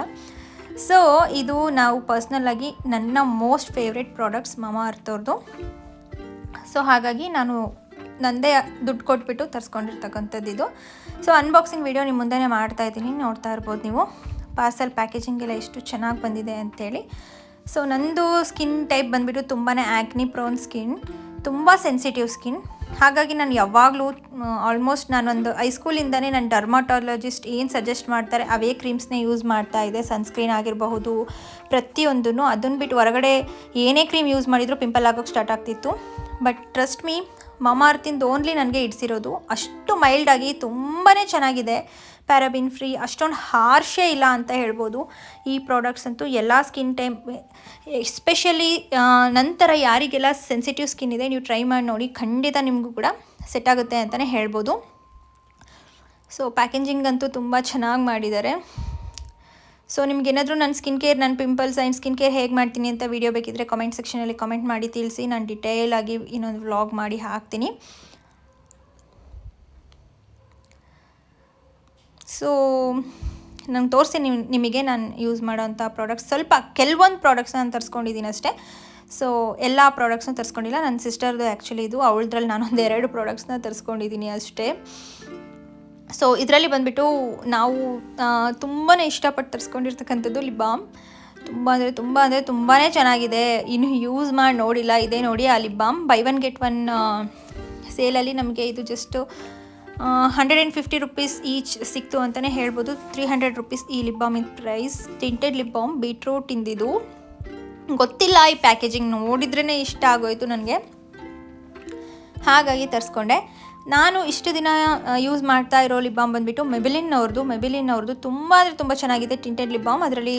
ಸೊ ಇದು ನಾವು ಪರ್ಸ್ನಲ್ಲಾಗಿ ನನ್ನ ಮೋಸ್ಟ್ ಫೇವ್ರೆಟ್ ಪ್ರಾಡಕ್ಟ್ಸ್ ಮಮಾ ಅರ್ಥವ್ರದ್ದು ಸೊ ಹಾಗಾಗಿ ನಾನು ನಂದೇ ದುಡ್ಡು ಕೊಟ್ಬಿಟ್ಟು ತರಿಸ್ಕೊಂಡಿರ್ತಕ್ಕಂಥದ್ದು ಇದು. ಸೊ ಅನ್ಬಾಕ್ಸಿಂಗ್ ವಿಡಿಯೋ ನಿಮ್ಮ ಮುಂದೆನೇ ಮಾಡ್ತಾ ಇದ್ದೀನಿ. ನೋಡ್ತಾ ಇರ್ಬೋದು ನೀವು. ಪಾರ್ಸಲ್ ಪ್ಯಾಕೇಜಿಂಗ್ ಎಲ್ಲ ಎಷ್ಟು ಚೆನ್ನಾಗಿ ಬಂದಿದೆ ಅಂತೇಳಿ. ಸೊ ನಂದು ಸ್ಕಿನ್ ಟೈಪ್ ಬಂದುಬಿಟ್ಟು ತುಂಬಾ ಆ್ಯಕ್ನಿ ಪ್ರೋನ್ ಸ್ಕಿನ್, ತುಂಬ ಸೆನ್ಸಿಟಿವ್ ಸ್ಕಿನ್. ಹಾಗಾಗಿ ನಾನು ಯಾವಾಗಲೂ ಆಲ್ಮೋಸ್ಟ್ ನಾನೊಂದು ಹೈಸ್ಕೂಲಿಂದನೇ ನಾನು ಡರ್ಮಾಟಾಲಜಿಸ್ಟ್ ಏನು ಸಜೆಸ್ಟ್ ಮಾಡ್ತಾರೆ, ಅವೇ ಕ್ರೀಮ್ಸ್ನೇ ಯೂಸ್ ಮಾಡ್ತಾ ಇದೆ ಸನ್ಸ್ಕ್ರೀನ್ ಆಗಿರಬಹುದು ಪ್ರತಿಯೊಂದೂ ಅದನ್ನು ಬಿಟ್ಟು ಹೊರಗಡೆ ಏನೇ ಕ್ರೀಮ್ ಯೂಸ್ ಮಾಡಿದರೂ ಪಿಂಪಲ್ ಆಗೋಕ್ಕೆ ಸ್ಟಾರ್ಟ್ ಆಗ್ತಿತ್ತು. ಬಟ್ ಟ್ರಸ್ಟ್ ಮೀ ಮಮಾರ್ತಿಂದ ಓನ್ಲಿ ನನಗೆ ಇಡಿಸಿರೋದು ಅಷ್ಟು ಮೈಲ್ಡಾಗಿ ತುಂಬಾ ಚೆನ್ನಾಗಿದೆ. ಪ್ಯಾರಾಬಿನ್ ಫ್ರೀ ಅಷ್ಟೊಂದು ಹಾರ್ಷೇ ಇಲ್ಲ ಅಂತ ಹೇಳ್ಬೋದು. ಈ ಪ್ರಾಡಕ್ಟ್ಸ್ ಅಂತೂ ಎಲ್ಲ ಸ್ಕಿನ್ ಟೈಮ್ ಎಸ್ಪೆಷಲಿ ನಂತರ ಯಾರಿಗೆಲ್ಲ ಸೆನ್ಸಿಟಿವ್ ಸ್ಕಿನ್ ಇದೆ, ನೀವು ಟ್ರೈ ಮಾಡಿ ನೋಡಿ, ಖಂಡಿತ ನಿಮಗೂ ಕೂಡ ಸೆಟ್ ಆಗುತ್ತೆ ಅಂತಲೇ ಹೇಳ್ಬೋದು. ಸೊ ಪ್ಯಾಕೇಜಿಂಗ್ ಅಂತೂ ತುಂಬ ಚೆನ್ನಾಗಿ ಮಾಡಿದ್ದಾರೆ. ಸೊ ನಿಮಗೇನಾದರೂ ನನ್ನ ಸ್ಕಿನ್ ಕೇರ್ ನನ್ನ ಪಿಂಪಲ್ಸ್ ಆ್ಯಂಡ್ ಸ್ಕಿನ್ ಕೇರ್ ಹೇಗೆ ಮಾಡ್ತೀನಿ ಅಂತ ವೀಡಿಯೋ ಬೇಕಿದ್ದರೆ ಕಮೆಂಟ್ ಸೆಕ್ಷನಲ್ಲಿ ಕಮೆಂಟ್ ಮಾಡಿ ತಿಳಿಸಿ. ನಾನು ಡಿಟೇಲ್ ಆಗಿ ಇನ್ನೊಂದು ವ್ಲಾಗ್ ಮಾಡಿ ಹಾಕ್ತೀನಿ. ಸೊ ನಂಗೆ ತೋರಿಸಿ ನಿಮ್, ನಿಮಗೆ ನಾನು ಯೂಸ್ ಮಾಡೋವಂಥ ಪ್ರಾಡಕ್ಟ್ಸ್ ಸ್ವಲ್ಪ ಕೆಲವೊಂದು ಪ್ರಾಡಕ್ಟ್ಸ್ ನಾನು ತರಿಸ್ಕೊಂಡಿದ್ದೀನಿ ಅಷ್ಟೇ. ಸೊ ಎಲ್ಲ ಪ್ರಾಡಕ್ಟ್ಸ್ನ ತರಿಸ್ಕೊಂಡಿಲ್ಲ. ನನ್ನ ಸಿಸ್ಟರ್ದು ಆ್ಯಕ್ಚುಲಿ ಇದು, ಅವಳದ್ರಲ್ಲಿ ನಾನೊಂದು ಎರಡು ಪ್ರಾಡಕ್ಟ್ಸ್ನ ತರಿಸ್ಕೊಂಡಿದ್ದೀನಿ ಅಷ್ಟೇ. ಸೊ ಇದರಲ್ಲಿ ಬಂದುಬಿಟ್ಟು ನಾವು ತುಂಬಾ ಇಷ್ಟಪಟ್ಟು ತರಿಸ್ಕೊಂಡಿರ್ತಕ್ಕಂಥದ್ದು ಲಿಪ್ ಬಾಮ್ ತುಂಬ ಅಂದರೆ ತುಂಬ ಅಂದರೆ ತುಂಬಾ ಚೆನ್ನಾಗಿದೆ. ಇನ್ನು ಯೂಸ್ ಮಾಡಿ ನೋಡಿಲ್ಲ. ಇದೇ ನೋಡಿ ಆ lip balm buy one get one ಸೇಲಲ್ಲಿ ನಮಗೆ ಇದು just hundred and fifty rupees each ಸಿಕ್ತು ಅಂತಲೇ ಹೇಳ್ಬೋದು. ತ್ರೀ ಹಂಡ್ರೆಡ್ ರುಪೀಸ್ ಈ lip ಬಾಮಿನ price tinted lip balm beetroot ಇಂದಿದು. ಗೊತ್ತಿಲ್ಲ ಈ ಪ್ಯಾಕೇಜಿಂಗ್ ನೋಡಿದ್ರೇ ಇಷ್ಟ ಆಗೋಯ್ತು ನನಗೆ. ಹಾಗಾಗಿ ತರಿಸ್ಕೊಂಡೆ. ನಾನು ಇಷ್ಟು ದಿನ ಯೂಸ್ ಮಾಡ್ತಾ ಇರೋ ಲಿಪ್ ಬಾಮ್ ಬಂದುಬಿಟ್ಟು ಮೆಬಿಲಿನ್ ಅವ್ರದ್ದು ಮೆಬಿಲಿನ್ ಅವ್ರದ್ದು ತುಂಬ ಅಂದರೆ ತುಂಬ ಚೆನ್ನಾಗಿದೆ ಟಿಂಟೆಡ್ ಲಿಪ್ ಬಾಮ್ ಅದರಲ್ಲಿ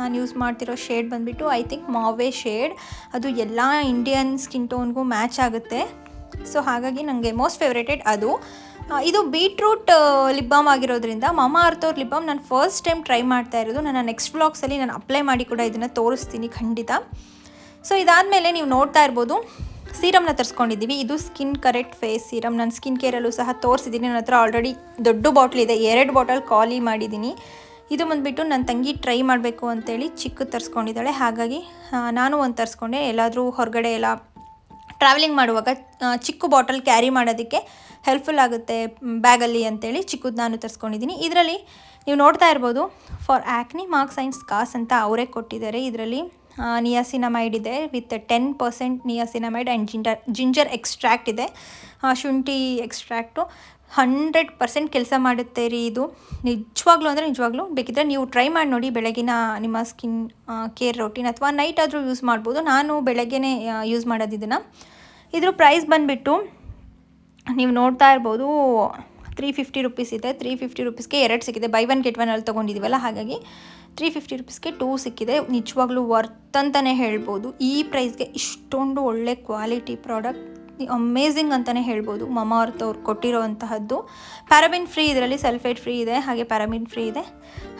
ನಾನು ಯೂಸ್ ಮಾಡ್ತಿರೋ ಶೇಡ್ ಬಂದುಬಿಟ್ಟು ಐ ಥಿಂಕ್ ಮಾವೆ ಶೇಡ್ ಅದು ಎಲ್ಲ ಇಂಡಿಯನ್ ಸ್ಕಿನ್ ಟೋನ್ಗೂ ಮ್ಯಾಚ್ ಆಗುತ್ತೆ. ಸೊ ಹಾಗಾಗಿ ನನಗೆ ಮೋಸ್ಟ್ ಫೇವ್ರೇಟೆಡ್ ಅದು. ಇದು ಬೀಟ್ರೂಟ್ ಲಿಪ್ ಆಗಿರೋದ್ರಿಂದ ಮಾಮಾ ಅರ್ಥವ್ರ ಲಿಪ್ ಬಾಮ್ ನಾನು ಫಸ್ಟ್ ಟೈಮ್ ಟ್ರೈ ಮಾಡ್ತಾ ಇರೋದು. ನನ್ನ ನೆಕ್ಸ್ಟ್ ವ್ಲಾಗ್ಸಲ್ಲಿ ನಾನು ಅಪ್ಲೈ ಮಾಡಿ ಕೂಡ ಇದನ್ನು ತೋರಿಸ್ತೀನಿ ಖಂಡಿತ. ಸೊ ಇದಾದಮೇಲೆ ನೀವು ನೋಡ್ತಾ ಇರ್ಬೋದು ಸೀರಮ್ನ ತರಿಸ್ಕೊಂಡಿದ್ದೀವಿ. ಇದು ಸ್ಕಿನ್ ಕರೆಕ್ಟ್ ಫೇಸ್ ಸೀರಮ್ ನಾನು ಸ್ಕಿನ್ ಕೇರಲ್ಲೂ ಸಹ ತೋರಿಸಿದ್ದೀನಿ. ನನ್ನ ಹತ್ರ ಆಲ್ರೆಡಿ ದೊಡ್ಡ ಬಾಟ್ಲ್ ಇದೆ. ಎರಡು ಬಾಟಲ್ ಖಾಲಿ ಮಾಡಿದ್ದೀನಿ. ಇದು ಬಂದುಬಿಟ್ಟು ನನ್ನ ತಂಗಿ ಟ್ರೈ ಮಾಡಬೇಕು ಅಂತೇಳಿ ಚಿಕ್ಕದು ತರಿಸ್ಕೊಂಡಿದ್ದಾಳೆ. ಹಾಗಾಗಿ ನಾನು ಒಂದು ತರಿಸ್ಕೊಂಡೆ. ಎಲ್ಲಾದರೂ ಹೊರಗಡೆ ಎಲ್ಲ ಟ್ರಾವೆಲಿಂಗ್ ಮಾಡುವಾಗ ಚಿಕ್ಕ ಬಾಟಲ್ ಕ್ಯಾರಿ ಮಾಡೋದಕ್ಕೆ ಹೆಲ್ಪ್ಫುಲ್ ಆಗುತ್ತೆ ಬ್ಯಾಗಲ್ಲಿ ಅಂತೇಳಿ ಚಿಕ್ಕದು ನಾನು ತರಿಸ್ಕೊಂಡಿದ್ದೀನಿ ಇದರಲ್ಲಿ ನೀವು ನೋಡ್ತಾ ಇರ್ಬೋದು ಫಾರ್ ಆ್ಯಕ್ನಿ ಮಾರ್ಕ್ಸ್ ಸೈನ್ಸ್ ಕಾಸ್ ಅಂತ ಅವರೇ ಕೊಟ್ಟಿದ್ದಾರೆ. ಇದರಲ್ಲಿ ನಿಯಾಸಿನಮೈಡ್ ಇದೆ with ten percent niacinamide and ginger ginger extract ಇದೆ. ಶುಂಠಿ ಎಕ್ಸ್ಟ್ರಾಕ್ಟು ಹಂಡ್ರೆಡ್ ಪರ್ಸೆಂಟ್ ಕೆಲಸ ಮಾಡುತ್ತೆ ರೀ ಇದು. ನಿಜವಾಗ್ಲೂ ಅಂದರೆ ನಿಜವಾಗ್ಲೂ ಬೇಕಿದ್ರೆ ನೀವು ಟ್ರೈ ಮಾಡಿ ನೋಡಿ ಬೆಳಗಿನ ನಿಮ್ಮ ಸ್ಕಿನ್ ಕೇರ್ ರೊಟೀನ್ ಅಥವಾ ನೈಟ್ ಆದರೂ ಯೂಸ್ ಮಾಡ್ಬೋದು. ನಾನು ಬೆಳಗ್ಗೆನೇ ಯೂಸ್ ಮಾಡೋದು ಇದನ್ನು. ಇದ್ರ ಪ್ರೈಸ್ ಬಂದುಬಿಟ್ಟು ನೀವು ನೋಡ್ತಾ ಇರ್ಬೋದು ತ್ರೀ ಫಿಫ್ಟಿ ರುಪೀಸ್ ಇದೆ. ತ್ರೀ ಫಿಫ್ಟಿ ರುಪೀಸ್ಗೆ ಎರಡು ಸಿಕ್ಕಿದೆ. ಬೈ ಒನ್ ಗೆಟ್ ಒನ್ ಅಲ್ಲಿ ತೊಗೊಂಡಿದ್ದೀವಲ್ಲ ಹಾಗಾಗಿ ತ್ರೀ ಫಿಫ್ಟಿ ರುಪೀಸ್ಗೆ ಟೂ ಸಿಕ್ಕಿದೆ. ನಿಜವಾಗ್ಲೂ ವರ್ತ್ ಅಂತಲೇ ಹೇಳ್ಬೋದು. ಈ ಪ್ರೈಸ್ಗೆ ಇಷ್ಟೊಂದು ಒಳ್ಳೆ ಕ್ವಾಲಿಟಿ ಪ್ರಾಡಕ್ಟ್ ಅಮೇಝಿಂಗ್ ಅಂತಲೇ ಹೇಳ್ಬೋದು. ಮಮಾ ಅರ್ತ್ ಅವ್ರು ಕೊಟ್ಟಿರೋವಂತಹದ್ದು. ಪ್ಯಾರಾಬಿನ್ ಫ್ರೀ ಇದರಲ್ಲಿ ಸಲ್ಫೇಟ್ ಫ್ರೀ ಇದೆ, ಹಾಗೆ ಪ್ಯಾರಾಬಿನ್ ಫ್ರೀ ಇದೆ,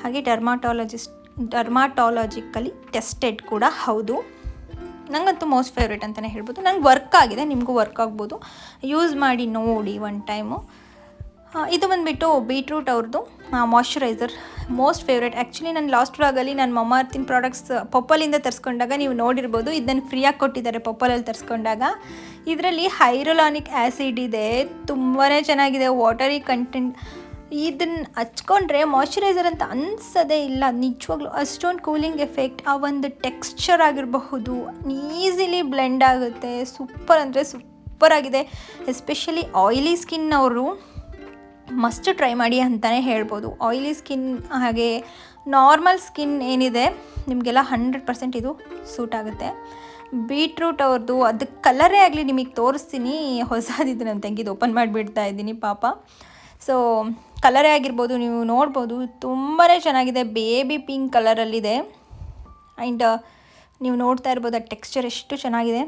ಹಾಗೆ ಡರ್ಮಾಟಾಲಜಿಸ್ಟ್ ಡರ್ಮಾಟಾಲಜಿಕಲಿ ಟೆಸ್ಟೆಡ್ ಕೂಡ ಹೌದು. ನನಗಂತೂ ಮೋಸ್ಟ್ ಫೇವ್ರೇಟ್ ಅಂತಲೇ ಹೇಳ್ಬೋದು. ನಂಗೆ ವರ್ಕ್ ಆಗಿದೆ, ನಿಮಗೂ ವರ್ಕ್ ಆಗ್ಬೋದು. ಯೂಸ್ ಮಾಡಿ ನೋಡಿ ಒನ್ ಟೈಮು ಇದು ಬಂದುಬಿಟ್ಟು ಬೀಟ್ರೂಟ್ ಅವ್ರದ್ದು ಮಾಯ್ಶ್ಚರೈಸರ್ ಮೋಸ್ಟ್ ಫೇವ್ರೇಟ್ ಆ್ಯಕ್ಚುಲಿ ನಾನು ಲಾಸ್ಟ್ ವ್ಲಾಗಲ್ಲಿ ನಾನು ಮಮಾರ್ತಿನ ಪ್ರಾಡಕ್ಟ್ಸ್ ಪಪ್ಪಲಿಂದ ತರಿಸ್ಕೊಂಡಾಗ ನೀವು ನೋಡಿರ್ಬೋದು. ಇದನ್ನು ಫ್ರೀಯಾಗಿ ಕೊಟ್ಟಿದ್ದಾರೆ ಪಪ್ಪಲಲ್ಲಿ ತರಿಸ್ಕೊಂಡಾಗ. ಇದರಲ್ಲಿ ಹೈರೋಲಾನಿಕ್ ಆ್ಯಸಿಡ್ ಇದೆ. ತುಂಬಾ ಚೆನ್ನಾಗಿದೆ. ವಾಟರಿ ಕಂಟೆಂಟ್ ಇದನ್ನು ಹಚ್ಕೊಂಡ್ರೆ ಮಾಯ್ಶ್ಚರೈಸರ್ ಅಂತ ಅನ್ಸೋದೇ ಇಲ್ಲ. ನಿಜವಾಗ್ಲೂ ಅಷ್ಟೊಂದು ಕೂಲಿಂಗ್ ಎಫೆಕ್ಟ್ ಆ ಒಂದು ಟೆಕ್ಸ್ಚರ್ ಆಗಿರಬಹುದು. ಈಸಿಲಿ ಬ್ಲೆಂಡ್ ಆಗುತ್ತೆ. ಸೂಪರ್ ಅಂದರೆ ಸೂಪರ್ ಆಗಿದೆ. ಎಸ್ಪೆಷಲಿ ಆಯಿಲಿ ಸ್ಕಿನ್ ಅವರು ಮಸ್ಟ್ ಟ್ರೈ ಮಾಡಿ ಅಂತಲೇ ಹೇಳ್ಬೋದು. ಆಯಿಲಿ ಸ್ಕಿನ್ ಹಾಗೆ ನಾರ್ಮಲ್ ಸ್ಕಿನ್ ಏನಿದೆ, ನಿಮಗೆಲ್ಲ ಹಂಡ್ರೆಡ್ ಪರ್ಸೆಂಟ್ ಇದು ಸೂಟ್ ಆಗುತ್ತೆ. ಬೀಟ್ರೂಟ್ ಅವ್ರದ್ದು ಅದಕ್ಕೆ ಕಲರೇ ಆಗಲಿ ನಿಮಗೆ ತೋರಿಸ್ತೀನಿ. ಹೊಸದಿದ್ದು ನನ್ನ ತಂಗಿದು ಓಪನ್ ಮಾಡಿಬಿಡ್ತಾ ಇದ್ದೀನಿ ಪಾಪ. ಸೊ ಕಲರೇ ಆಗಿರ್ಬೋದು ನೀವು ನೋಡ್ಬೋದು ತುಂಬಾ ಚೆನ್ನಾಗಿದೆ ಬೇಬಿ ಪಿಂಕ್ ಕಲರಲ್ಲಿದೆ ಆ್ಯಂಡ್ ನೀವು ನೋಡ್ತಾ ಇರ್ಬೋದು, ಆ ಟೆಕ್ಸ್ಚರ್ ಎಷ್ಟು ಚೆನ್ನಾಗಿದೆ.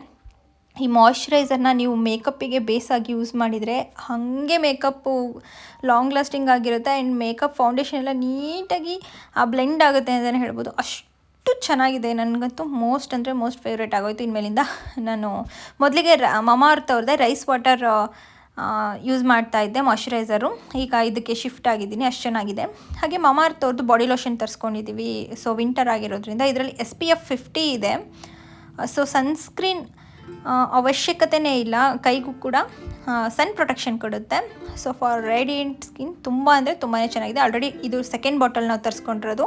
ಈ ಮಾಯ್ಶ್ಚರೈಸರ್ನ ನೀವು ಮೇಕಪ್ಪಿಗೆ ಬೇಸಾಗಿ ಯೂಸ್ ಮಾಡಿದರೆ ಹಾಗೆ ಮೇಕಪ್ಪು ಲಾಂಗ್ ಲಾಸ್ಟಿಂಗ್ ಆಗಿರುತ್ತೆ ಆ್ಯಂಡ್ ಮೇಕಪ್ ಫೌಂಡೇಶನ್ ಎಲ್ಲ ನೀಟಾಗಿ ಆ ಬ್ಲೆಂಡ್ ಆಗುತ್ತೆ ಅಂತಲೇ ಹೇಳ್ಬೋದು. ಅಷ್ಟು ಚೆನ್ನಾಗಿದೆ. ನನಗಂತೂ ಮೋಸ್ಟ್ ಅಂದರೆ ಮೋಸ್ಟ್ ಫೇವ್ರೇಟ್ ಆಗೋಯ್ತು. ಇನ್ಮೇಲಿಂದ ನಾನು ಮೊದಲಿಗೆ ರ ಮಮಾ ಅರ್ತ್ ಅವ್ರದ್ದೆ ರೈಸ್ ವಾಟರ್ ಯೂಸ್ ಮಾಡ್ತಾ ಇದ್ದೆ ಮಾಯ್ಶ್ಚರೈಸರು ಈಗ ಇದಕ್ಕೆ ಶಿಫ್ಟ್ ಆಗಿದ್ದೀನಿ. ಅಷ್ಟು ಚೆನ್ನಾಗಿದೆ. ಹಾಗೆ ಮಮಾರ್ತ್ ಅವ್ರದ್ದು ಬಾಡಿ ಲೋಷನ್ ತರಿಸ್ಕೊಂಡಿದ್ದೀವಿ ಸೊ ವಿಂಟರ್ ಆಗಿರೋದ್ರಿಂದ ಇದರಲ್ಲಿ ಎಸ್ ಪಿ ಎಫ್ ಫಿಫ್ಟಿ ಇದೆ. ಸೊ ಸನ್ಸ್ಕ್ರೀನ್ ಅವಶ್ಯಕತೆಯೇ ಇಲ್ಲ. ಕೈಗೂ ಕೂಡ ಸನ್ ಪ್ರೊಟೆಕ್ಷನ್ ಕೊಡುತ್ತೆ. ಸೊ ಫಾರ್ ರೇಡಿಯಂಟ್ ಸ್ಕಿನ್ ತುಂಬ ಅಂದರೆ ತುಂಬಾ ಚೆನ್ನಾಗಿದೆ. ಆಲ್ರೆಡಿ ಇದು ಸೆಕೆಂಡ್ ಬಾಟಲ್ ನಾವು ತರಿಸ್ಕೊಂಡಿರೋದು.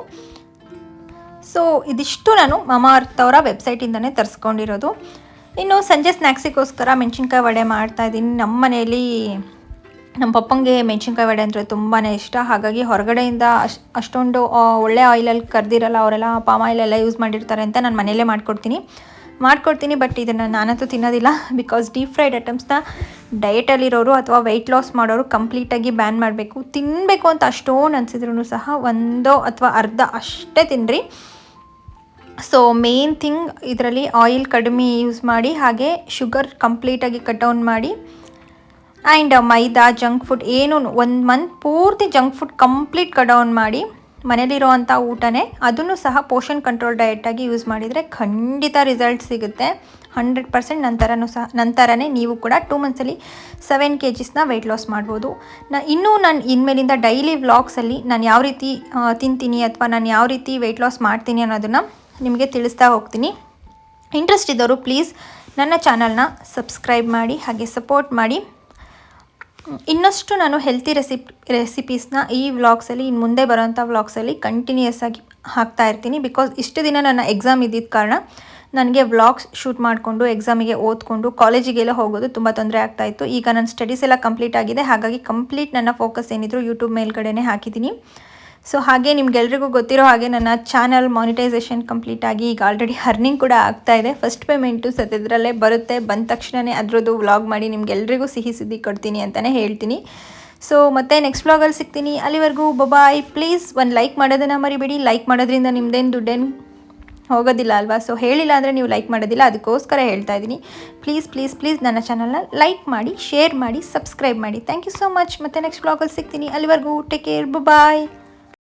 ಸೊ ಇದಿಷ್ಟು ನಾನು ಮಮಾ ಅರ್ತ್ ಅವರ ವೆಬ್ಸೈಟಿಂದನೇ ತರಿಸ್ಕೊಂಡಿರೋದು. ಇನ್ನು ಸಂಜೆ ಸ್ನ್ಯಾಕ್ಸಿಗೋಸ್ಕರ ಮೆಣಸಿನ್ಕಾಯಿ ವಡೆ ಮಾಡ್ತಾ ಇದ್ದೀನಿ. ನಮ್ಮ ಮನೆಯಲ್ಲಿ ನಮ್ಮ ಪಪ್ಪಂಗೆ ಮೆಣಸಿನ್ಕಾಯಿ ವಡೆ ಅಂದರೆ ತುಂಬಾ ಇಷ್ಟ. ಹಾಗಾಗಿ ಹೊರಗಡೆಯಿಂದ ಅಷ್ಟೊಂದು ಒಳ್ಳೆ ಆಯಿಲಲ್ಲಿ ಕರೆದಿರಲ್ಲ, ಅವರೆಲ್ಲ ಪಾಮ್ ಆಯಿಲ್ ಎಲ್ಲ ಯೂಸ್ ಮಾಡಿರ್ತಾರೆ ಅಂತ ನಾನು ಮನೆಯಲ್ಲೇ ಮಾಡ್ಕೊಡ್ತೀನಿ. ಮಾಡ್ಕೊಡ್ತೀನಿ ಬಟ್ ಇದನ್ನು ನಾನಂತೂ ತಿನ್ನೋದಿಲ್ಲ. ಬಿಕಾಸ್ ಡೀಪ್ ಫ್ರೈಡ್ ಐಟಮ್ಸ್ನ ಡಯಟಲ್ಲಿರೋರು ಅಥವಾ ವೆಯ್ಟ್ ಲಾಸ್ ಮಾಡೋರು ಕಂಪ್ಲೀಟಾಗಿ ಬ್ಯಾನ್ ಮಾಡಬೇಕು. ತಿನ್ನಬೇಕು ಅಂತ ಅಷ್ಟೊಂದು ಅನಿಸಿದ್ರು ಸಹ ಒಂದೋ ಅಥವಾ ಅರ್ಧ ಅಷ್ಟೇ ತಿನ್ನಿರಿ ಸೊ ಮೇನ್ ಥಿಂಗ್ ಇದರಲ್ಲಿ ಆಯಿಲ್ ಕಡಿಮೆ ಯೂಸ್ ಮಾಡಿ, ಹಾಗೆ ಶುಗರ್ ಕಂಪ್ಲೀಟಾಗಿ ಕಟ್ ಡೌನ್ ಮಾಡಿ ಆ್ಯಂಡ್ ಮೈದಾ ಜಂಕ್ ಫುಡ್ ಏನು ಒಂದು ಮಂತ್ ಪೂರ್ತಿ junk food complete cut down ಮಾಡಿ ಮನೇಲಿರೋವಂಥ ಊಟನೇ ಅದನ್ನು ಸಹ ಪೋಷನ್ ಕಂಟ್ರೋಲ್ ಡಯಟಾಗಿ ಯೂಸ್ ಮಾಡಿದರೆ ಖಂಡಿತ ರಿಸಲ್ಟ್ ಸಿಗುತ್ತೆ. ಹಂಡ್ರೆಡ್ ಪರ್ಸೆಂಟ್ ನಂತರನೂ ಸಹ, ನಂತರನೇ ನೀವು ಕೂಡ ಟೂ ಮಂತ್ಸಲ್ಲಿ ಸೆವೆನ್ ಕೆ ಜಿಸ್ನ ವೆಯ್ಟ್ ಲಾಸ್ ಮಾಡ್ಬೋದು. ನಾ, ಇನ್ನೂ ನಾನು ಇನ್ಮೇಲಿಂದ ಡೈಲಿ ವ್ಲಾಗ್ಸಲ್ಲಿ ನಾನು ಯಾವ ರೀತಿ ತಿಂತೀನಿ ಅಥವಾ ನಾನು ಯಾವ ರೀತಿ ವೆಯ್ಟ್ ಲಾಸ್ ಮಾಡ್ತೀನಿ ಅನ್ನೋದನ್ನು ನಿಮಗೆ ತಿಳಿಸ್ತಾ ಹೋಗ್ತೀನಿ. ಇಂಟ್ರೆಸ್ಟ್ ಇದ್ದವರು ಪ್ಲೀಸ್ ನನ್ನ ಚಾನಲ್ನ ಸಬ್ಸ್ಕ್ರೈಬ್ ಮಾಡಿ ಹಾಗೆ ಸಪೋರ್ಟ್ ಮಾಡಿ. ಇನ್ನಷ್ಟು ನಾನು ಹೆಲ್ತಿ ರೆಸಿಪ್ ರೆಸಿಪೀಸ್ನ ಈ ವ್ಲಾಗ್ಸಲ್ಲಿ ಇನ್ನು ಮುಂದೆ ಬರೋಂಥ ವ್ಲಾಗ್ಸಲ್ಲಿ ಕಂಟಿನ್ಯೂಯಸ್ ಆಗಿ ಹಾಕ್ತಾ ಇರ್ತೀನಿ. ಬಿಕಾಸ್ ಇಷ್ಟು ದಿನ ನನ್ನ ಎಕ್ಸಾಮ್ ಇದ್ದಿದ್ದ ಕಾರಣ ನನಗೆ ವ್ಲಾಗ್ಸ್ ಶೂಟ್ ಮಾಡಿಕೊಂಡು ಎಕ್ಸಾಮಿಗೆ ಓದ್ಕೊಂಡು ಕಾಲೇಜಿಗೆಲ್ಲ ಹೋಗೋದು ತುಂಬ ತೊಂದರೆ ಆಗ್ತಾಯಿತ್ತು ಈಗ ನನ್ನ ಸ್ಟಡೀಸ್ ಎಲ್ಲ ಕಂಪ್ಲೀಟ್ ಆಗಿದೆ. ಹಾಗಾಗಿ ಕಂಪ್ಲೀಟ್ ನನ್ನ ಫೋಕಸ್ ಏನಿದ್ರು ಯೂಟ್ಯೂಬ್ ಮೇಲ್ಗಡೆನೇ ಹಾಕಿದ್ದೀನಿ. ಸೊ ಹಾಗೆ ನಿಮ್ಗೆಲ್ರಿಗೂ ಗೊತ್ತಿರೋ ಹಾಗೆ ನನ್ನ ಚಾನಲ್ ಮಾನಿಟೈಸೇಷನ್ ಕಂಪ್ಲೀಟ್ ಆಗಿ ಈಗ ಆಲ್ರೆಡಿ ಅರ್ನಿಂಗ್ ಕೂಡ ಆಗ್ತಾ ಇದೆ. ಫಸ್ಟ್ ಪೇಮೆಂಟು ಸದ್ಯದರಲ್ಲೇ ಬರುತ್ತೆ. ಬಂದ ತಕ್ಷಣವೇ ಅದರದ್ದು ವ್ಲಾಗ್ ಮಾಡಿ ನಿಮ್ಗೆಲ್ರಿಗೂ ಸಿಹಿ ಸುದ್ದಿ ಕೊಡ್ತೀನಿ ಅಂತಲೇ ಹೇಳ್ತೀನಿ. ಸೊ ಮತ್ತೆ ನೆಕ್ಸ್ಟ್ ವ್ಲಾಗಲ್ಲಿ ಸಿಗ್ತೀನಿ. ಅಲ್ಲಿವರೆಗೂ ಬಬಾಯ್ ಪ್ಲೀಸ್ ಒಂದು ಲೈಕ್ ಮಾಡೋದನ್ನು ಮರಿಬೇಡಿ. ಲೈಕ್ ಮಾಡೋದ್ರಿಂದ ನಿಮ್ದೇನು ದುಡ್ಡೇನು ಹೋಗೋದಿಲ್ಲ ಅಲ್ವಾ? ಸೊ ಹೇಳಿಲ್ಲ ಅಂದರೆ ನೀವು ಲೈಕ್ ಮಾಡೋದಿಲ್ಲ. ಅದಕ್ಕೋಸ್ಕರ ಹೇಳ್ತಾ ಇದ್ದೀನಿ. ಪ್ಲೀಸ್ ಪ್ಲೀಸ್ ಪ್ಲೀಸ್ ನನ್ನ ಚಾನಲ್ನ ಲೈಕ್ ಮಾಡಿ ಶೇರ್ ಮಾಡಿ ಸಬ್ಸ್ಕ್ರೈಬ್ ಮಾಡಿ. ಥ್ಯಾಂಕ್ ಯು ಸೊ ಮಚ್ ಮತ್ತೆ ನೆಕ್ಸ್ಟ್ ಬ್ಲಾಗಲ್ಲಿ ಸಿಗ್ತೀನಿ. ಅಲ್ಲಿವರೆಗೂ ಟೇಕ್ ಕೇರ್ ಬಾಯ್